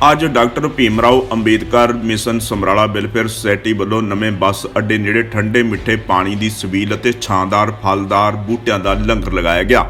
ਅੱਜ doctor Bhim Rao Ambedkar mission Samrala welfare society ਵੱਲੋਂ ਨਵੇਂ ਬੱਸ ਅੱਡੇ ਨੇੜੇ ਠੰਡੇ ਮਿੱਠੇ ਪਾਣੀ ਦੀ ਸਬੀਲ ਅਤੇ ਛਾਂਦਾਰ ਫਲਦਾਰ ਬੂਟਿਆਂ ਦਾ ਲੰਗਰ ਲਗਾਇਆ ਗਿਆ।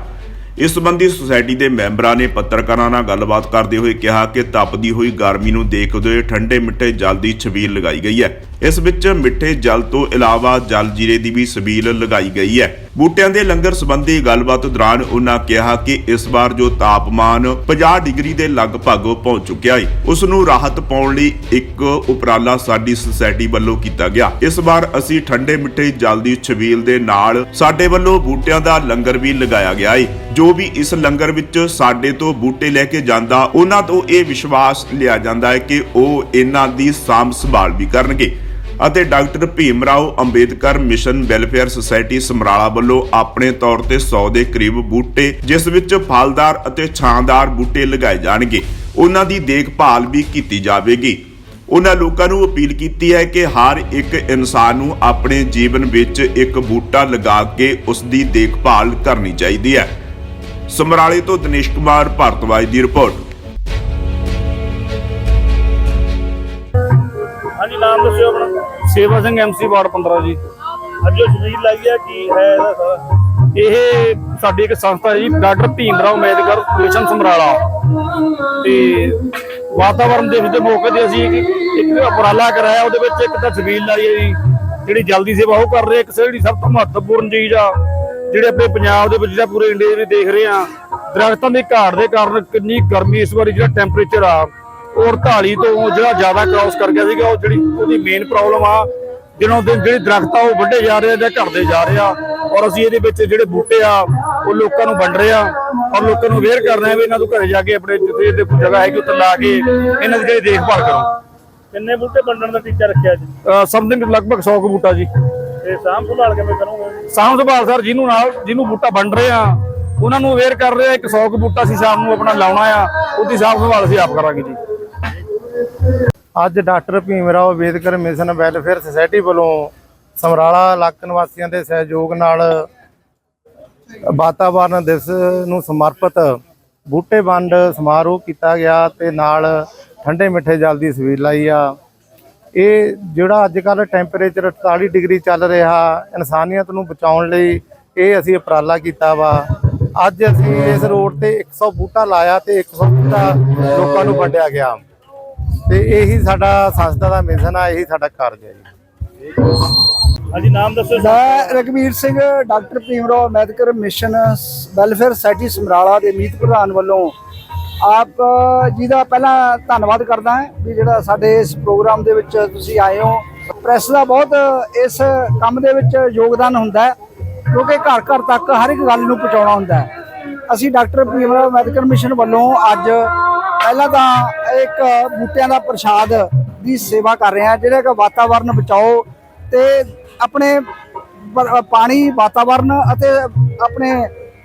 ਇਸ ਸੰਬੰਧੀ ਸੁਸਾਇਟੀ ਦੇ ਮੈਂਬਰਾਂ ਨੇ ਪੱਤਰਕਾਰਾਂ ਨਾਲ ਗੱਲਬਾਤ ਕਰਦੇ ਹੋਏ ਕਿਹਾ ਕਿ ਤਪਦੀ ਹੋਈ ਗਰਮੀ ਨੂੰ ਦੇਖਦੇ ਹੋਏ ਠੰਡੇ ਮਿੱਠੇ ਜਲ ਦੀ ਛਬੀਲ ਲਗਾਈ ਗਈ ਹੈ। ਇਸ ਵਿੱਚ ਮਿੱਠੇ ਜਲ ਤੋਂ ਇਲਾਵਾ ਜਲ ਜੀਰੇ ਦੀ ਵੀ ਛਬੀਲ ਲਗਾਈ ਗਈ ਹੈ। ਬੂਟਿਆਂ ਦੇ ਲੰਗਰ ਸੰਬੰਧੀ ਗੱਲਬਾਤ ਦੌਰਾਨ ਉਹਨਾਂ ਕਿਹਾ ਕਿ ਇਸ ਵਾਰ ਜੋ ਤਾਪਮਾਨ 50 ਡਿਗਰੀ ਦੇ ਲਗਭਗ ਪਹੁੰਚ ਚੁੱਕਿਆ ਹੈ, ਉਸ ਨੂੰ ਰਾਹਤ ਪਾਉਣ ਲਈ ਇੱਕ ਉਪਰਾਲਾ ਸਾਡੀ ਸੁਸਾਇਟੀ ਵੱਲੋਂ ਕੀਤਾ ਗਿਆ। ਇਸ ਵਾਰ ਅਸੀਂ ਠੰਡੇ ਮਿੱਠੇ ਜਲ ਦੀ ਛਬੀਲ ਦੇ ਨਾਲ ਸਾਡੇ ਵੱਲੋਂ ਬੂਟਿਆਂ ਦਾ ਲੰਗਰ ਵੀ ਲਗਾਇਆ ਗਿਆ ਹੈ। ਜੋ ਵੀ ਇਸ ਲੰਗਰ ਵਿੱਚ ਸਾਡੇ ਤੋਂ ਬੂਟੇ ਲੈ ਕੇ ਜਾਂਦਾ ਉਹਨਾਂ ਤੋਂ ਇਹ ਵਿਸ਼ਵਾਸ ਲਿਆ ਜਾਂਦਾ ਹੈ ਕਿ ਉਹ ਇਹਨਾਂ ਦੀ ਸਾਂਭ ਸੰਭਾਲ ਵੀ ਕਰਨਗੇ। ਅਤੇ doctor Bhim Rao Ambedkar mission welfare society Samrala ਵੱਲੋਂ ਆਪਣੇ ਤੌਰ ਤੇ 100 ਦੇ ਕਰੀਬ ਬੂਟੇ, ਜਿਸ ਵਿੱਚ ਫਲਦਾਰ ਅਤੇ ਛਾਂਦਾਰ ਬੂਟੇ ਲਗਾਏ ਜਾਣਗੇ। ਉਹਨਾਂ ਦੀ ਦੇਖਭਾਲ ਵੀ ਕੀਤੀ ਜਾਵੇਗੀ। ਉਹਨਾਂ ਲੋਕਾਂ ਨੂੰ ਅਪੀਲ ਕੀਤੀ ਹੈ ਕਿ ਹਰ ਇੱਕ ਇਨਸਾਨ ਨੂੰ ਆਪਣੇ ਜੀਵਨ ਵਿੱਚ ਇੱਕ ਬੂਟਾ ਲਗਾ ਕੇ ਉਸ ਦੀ ਦੇਖਭਾਲ ਕਰਨੀ ਚਾਹੀਦੀ ਹੈ। ਸਮਰਾਲੇ ਤੋਂ ਦਿਨੇਸ਼ ਕੁਮਾਰ ਭਾਰਤਵਾਜ ਦੀ ਰਿਪੋਰਟ। ਨਾਮ ਦੱਸਿਓ ਆਪਣਾ? ਸੇਵਾ ਸਿੰਘ ਐਮਸੀ ਵਾਰਡ 15 ਜੀ। ਅੱਜ ਜੋ ਸ਼ਬੀਲ ਲਾਈ ਹੈ ਕੀ ਹੈ ਇਹਦਾ ਸਾਰਾ? ਇਹ ਸਾਡੀ ਇੱਕ ਸੰਸਥਾ ਹੈ ਜੀ ਡਾਕਟਰ ਭੀਮਰਾਓ ਅੰਬੇਦਕਰ ਮਿਸ਼ਨ ਸਮਰਾਲਾ। ਤੇ ਵਾਤਾਵਰਣ ਦੇ ਵਿੱਚ ਮੌਕੇ ਤੇ ਅਸੀਂ ਇੱਕ ਇੱਕ ਉਪਰਾਲਾ ਕਰਾਇਆ ਉਹਦੇ ਵਿੱਚ ਇੱਕ ਤਾਂ ਲਾਈ ਹੈ ਜੀ ਜਿਹੜੀ ਜਲਦੀ ਸੇਵਾ ਉਹ ਕਰ ਰਹੇ ਇੱਕ ਜਿਹੜੀ ਸਭ ਤੋਂ ਮਹੱਤਵਪੂਰਨ ਚੀਜ਼ ਆ ਜਿਹੜੇ ਆਪਣੇ ਪੰਜਾਬ ਦੇ ਵਿੱਚ ਜਿਹੜਾ ਪੂਰੇ ਇੰਡੀਆ ਦੇ ਵਿੱਚ ਦੇਖ ਰਹੇ ਆ ਦਰਖਤਾਂ ਦੀ ਘਾਟ ਦੇ ਕਾਰਨ ਕਿੰਨੀ ਗਰਮੀ ਇਸ ਵਾਰੀ ਜਿਹੜਾ ਟੈਂਪਰੇਚਰ ਆ ਉਹ 48 ਤੋਂ ਜਿਹੜਾ ਜ਼ਿਆਦਾ ਕ੍ਰਾਸ ਕਰ ਗਿਆ ਸੀਗਾ ਉਹ ਜਿਹੜੀ ਉਹਦੀ ਮੇਨ ਪ੍ਰੋਬਲਮ ਆ ਦਿਨੋਂ ਦਿਨ ਜਿਹੜੇ ਦਰਖਤ ਆ ਉਹ ਵੱਡੇ ਜਾ ਰਹੇ ਆ ਜਾਂ ਘਟਦੇ ਜਾ ਰਹੇ ਆ। ਔਰ ਅਸੀਂ ਇਹਦੇ ਵਿੱਚ ਜਿਹੜੇ ਬੂਟੇ ਆ ਉਹ ਲੋਕਾਂ ਨੂੰ ਵੰਡ ਰਹੇ ਆ। ਔਰ ਲੋਕਾਂ ਨੂੰ ਅਵੇਅਰ ਕਰ ਰਹੇ ਆ ਵੀ ਇਹਨਾਂ ਨੂੰ ਘਰੇ ਜਾ ਕੇ ਆਪਣੇ ਜਿੱਥੇ ਇਹਦੇ ਕੋਈ ਜਗ੍ਹਾ ਹੈਗੀ ਉੱਥੇ ਲਾ ਕੇ ਇਹਨਾਂ ਦੀ ਜਿਹੜੀ ਦੇਖਭਾਲ ਕਰੋ। ਕਿੰਨੇ ਬੂਟੇ ਵੰਡਣ ਦਾ ਟੀਚਾ ਰੱਖਿਆ ਜੀ? ਸਮਥਿੰਗ ਲਗਭਗ 100 ਕੁ ਬੂਟਾ ਜੀ। ਤੇ ਸਾਂਭ ਸੰਭਾਲ ਕਿਵੇਂ ਕਰੋਗੇ? ਸਾਂਭ ਸੰਭਾਲ ਸਰ ਜਿਹਨੂੰ ਨਾਲ ਜਿਹਨੂੰ ਬੂਟਾ ਵੰਡ ਰਹੇ ਆ ਉਹਨਾਂ ਨੂੰ ਅਵੇਅਰ ਕਰ ਰਹੇ ਆ ਇੱਕ 100 ਕੁ ਬੂਟਾ ਅਸੀਂ ਸ਼ਾਮ ਨੂੰ ਆਪਣਾ ਲਾਉਣਾ ਆ ਉਹਦੀ ਸਾਂਭ ਸੰਭਾਲ ਅਸੀਂ ਆਪ ਕਰਾਂਗੇ ਜੀ। ਅੱਜ doctor Bhim Rao Ambedkar mission welfare society ਵੱਲੋਂ ਸਮਰਾਲਾ ਇਲਾਕਾ ਨਿਵਾਸੀਆਂ ਦੇ ਸਹਿਯੋਗ ਨਾਲ ਵਾਤਾਵਰਣ ਦਿਵਸ ਨੂੰ ਸਮਰਪਿਤ ਬੂਟੇ ਵੰਡ ਸਮਾਰੋਹ ਕੀਤਾ ਗਿਆ ਤੇ ਨਾਲ ਠੰਡੇ ਮਿੱਠੇ ਜਲ ਦੀ ਸਵੀਲ ਲਾਈ ਆ। ਇਹ ਜਿਹੜਾ ਅੱਜ ਕੱਲ ਟੈਂਪਰੇਚਰ 48 ਡਿਗਰੀ ਚੱਲ ਰਿਹਾ ਇਨਸਾਨੀਅਤ ਨੂੰ ਬਚਾਉਣ ਲਈ ਇਹ ਅਸੀਂ ਉਪਰਾਲਾ ਕੀਤਾ ਵਾ। ਅੱਜ ਅਸੀਂ ਇਸ ਰੋਡ ਤੇ 100 ਬੂਟਾ ਲਾਇਆ ਤੇ 100 ਬੂਟਾ ਲੋਕਾਂ ਨੂੰ ਵੰਡਿਆ ਗਿਆ। ਤੇ ਇਹੀ ਸਾਡਾ ਸੰਸਥਾ ਦਾ ਮਿਸ਼ਨ ਆ ਇਹੀ ਸਾਡਾ ਕਾਰਜ ਹੈ ਜੀ। ਹਾਂਜੀ ਨਾਮ ਦੱਸਿਓ ਮੈਂ ਰਗਵੀਰ Singh doctor Bhimrao Ambedkar mission welfare society Samrala ਦੇ ਮੀਤ ਪ੍ਰਧਾਨ ਵੱਲੋਂ ਆਪ ਜੀ ਦਾ ਪਹਿਲਾਂ ਧੰਨਵਾਦ ਕਰਦਾ ਹਾਂ ਵੀ ਜਿਹੜਾ ਸਾਡੇ ਇਸ ਪ੍ਰੋਗਰਾਮ ਦੇ ਵਿੱਚ ਤੁਸੀਂ ਆਏ ਹੋ। ਪ੍ਰੈਸ ਦਾ ਬਹੁਤ ਇਸ ਕੰਮ ਦੇ ਵਿੱਚ ਯੋਗਦਾਨ ਹੁੰਦਾ ਹੈ ਕਿਉਂਕਿ ਘਰ ਘਰ ਤੱਕ ਹਰ ਇੱਕ ਗੱਲ ਨੂੰ ਪਹੁੰਚਾਉਣਾ ਹੁੰਦਾ ਹੈ। ਅਸੀਂ ਡਾਕਟਰ ਭੀਮਰਾਓ ਅੰਬੇਦਕਰ ਮਿਸ਼ਨ ਵੱਲੋਂ ਅੱਜ ਪਹਿਲਾਂ ਤਾਂ ਇੱਕ ਬੂਟਿਆਂ ਦਾ ਪ੍ਰਸ਼ਾਦ ਦੀ ਸੇਵਾ ਕਰ ਰਹੇ ਹਾਂ, ਜਿਹੜੇ ਕਿ ਵਾਤਾਵਰਨ ਬਚਾਓ ਤੇ ਆਪਣੇ ਪਾਣੀ, ਵਾਤਾਵਰਨ ਅਤੇ ਆਪਣੇ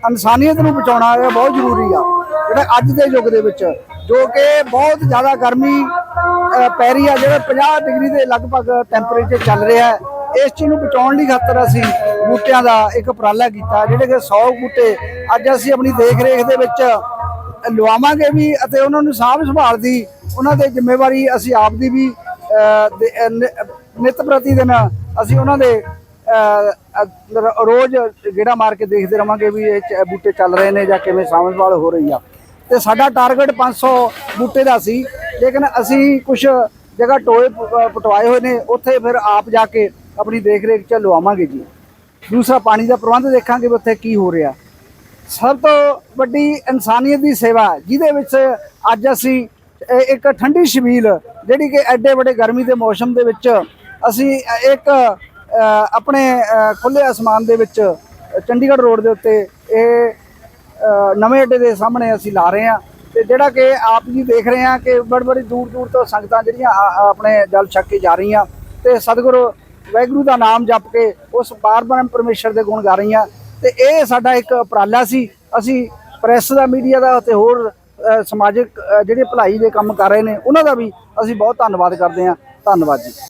ਇਨਸਾਨੀਅਤ ਨੂੰ ਬਚਾਉਣਾ ਬਹੁਤ ਜ਼ਰੂਰੀ ਆ। ਜਿਹੜਾ ਅੱਜ ਦੇ ਯੁੱਗ ਦੇ ਵਿੱਚ, ਜੋ ਕਿ ਬਹੁਤ ਜ਼ਿਆਦਾ ਗਰਮੀ ਪੈ ਰਹੀ ਆ, ਜਿਹੜਾ 50 ਡਿਗਰੀ ਦੇ ਲਗਭਗ ਟੈਂਪਰੇਚਰ ਚੱਲ ਰਿਹਾ ਹੈ, ਇਸ ਚੀਜ਼ ਨੂੰ ਬਚਾਉਣ ਲਈ ਖਾਤਰ ਅਸੀਂ ਬੂਟਿਆਂ ਦਾ ਇੱਕ ਉਪਰਾਲਾ ਕੀਤਾ, ਜਿਹੜੇ ਕਿ 100 ਬੂਟੇ ਅੱਜ ਅਸੀਂ ਆਪਣੀ ਦੇਖ ਰੇਖ ਦੇ ਵਿੱਚ ਲਵਾਵਾਂਗੇ ਵੀ ਅਤੇ ਉਹਨਾਂ ਨੂੰ ਸਾਂਭ ਸੰਭਾਲ ਦੀ ਉਹਨਾਂ ਦੇ ਜ਼ਿੰਮੇਵਾਰੀ ਅਸੀਂ ਆਪ ਦੀ ਵੀ ਅਹ, ਨਿ- ਨਿੱਤ ਪ੍ਰਤੀ ਦਿਨ ਅਸੀਂ ਉਹਨਾਂ ਦੇ ਰੋਜ਼ ਗੇੜਾ ਮਾਰ ਕੇ ਦੇਖਦੇ ਰਵਾਂਗੇ ਵੀ ਇਹ ਚ- ਬੂਟੇ ਚੱਲ ਰਹੇ ਨੇ ਜਾਂ ਕਿਵੇਂ ਸਾਂਭ ਸੰਭਾਲ ਹੋ ਰਹੀ ਆ। ਤੇ ਸਾਡਾ ਟਾਰਗੇਟ 500 ਬੂਟੇ ਦਾ ਸੀ ਲੇਕਿਨ ਅਸੀਂ ਕੁਝ ਜਗ੍ਹਾ ਟੋਏ ਪਟਵਾਏ ਹੋਏ ਨੇ ਉੱਥੇ ਫਿਰ ਆਪ ਜਾ ਕੇ ਆਪਣੀ ਦੇਖ ਰੇਖ ਚ ਲਵਾਵਾਂਗੇ ਜੀ। ਦੂਸਰਾ ਪਾਣੀ ਦਾ ਪ੍ਰਬੰਧ ਦੇਖਾਂਗੇ ਵੀ ਉੱਥੇ ਕੀ ਹੋ ਰਿਹਾ। ਸਭ ਤੋਂ ਵੱਡੀ ਇਨਸਾਨੀਅਤ ਦੀ ਸੇਵਾ ਜਿਹਦੇ ਵਿੱਚ ਅੱਜ ਅਸੀਂ ਇੱਕ ਠੰਡੀ ਛਬੀਲ ਜਿਹੜੀ ਕਿ ਐਡੇ ਵੱਡੇ ਗਰਮੀ ਦੇ ਮੌਸਮ ਦੇ ਵਿੱਚ ਅਸੀਂ ਇੱਕ ਆਪਣੇ ਖੁੱਲੇ ਅਸਮਾਨ ਦੇ ਵਿੱਚ ਚੰਡੀਗੜ੍ਹ ਰੋਡ ਦੇ ਉੱਤੇ ਇਹ ਨਵੇਂ ਅੱਡੇ ਦੇ ਸਾਹਮਣੇ ਅਸੀਂ ਲਾ ਰਹੇ ਹਾਂ। ਤੇ ਜਿਹੜਾ ਕਿ ਆਪ ਜੀ ਦੇਖ ਰਹੇ ਹਾਂ ਕਿ ਬੜੀ ਬੜੀ ਦੂਰ ਦੂਰ ਤੋਂ ਸੰਗਤਾਂ ਜਿਹੜੀਆਂ ਆ- ਆਪਣੇ ਜਲ ਛਕ ਕੇ ਜਾ ਰਹੀਆਂ। ਤੇ ਸਤਿਗੁਰੂ, ਵਾਹਿਗੁਰੂ ਦਾ ਨਾਮ ਜਪ ਕੇ ਉਸ ਬਾਰ-ਬਾਰ ਪਰਮੇਸ਼ਰ ਦੇ ਗੁਣ ਗਾ ਰਹੀਆਂ। ਤੇ ਇਹ ਸਾਡਾ ਇੱਕ ਉਪਰਾਲਾ ਸੀ। ਅਸੀਂ ਪ੍ਰੈਸ ਦਾ, ਮੀਡੀਆ ਦਾ ਤੇ ਹੋਰ ਸਮਾਜਿਕ ਜਿਹੜੇ ਭਲਾਈ ਦੇ ਕੰਮ ਕਰ ਰਹੇ ਨੇ, ਉਹਨਾਂ ਦਾ ਵੀ ਅਸੀਂ ਬਹੁਤ ਧੰਨਵਾਦ ਕਰਦੇ ਹਾਂ। ਧੰਨਵਾਦ ਜੀ।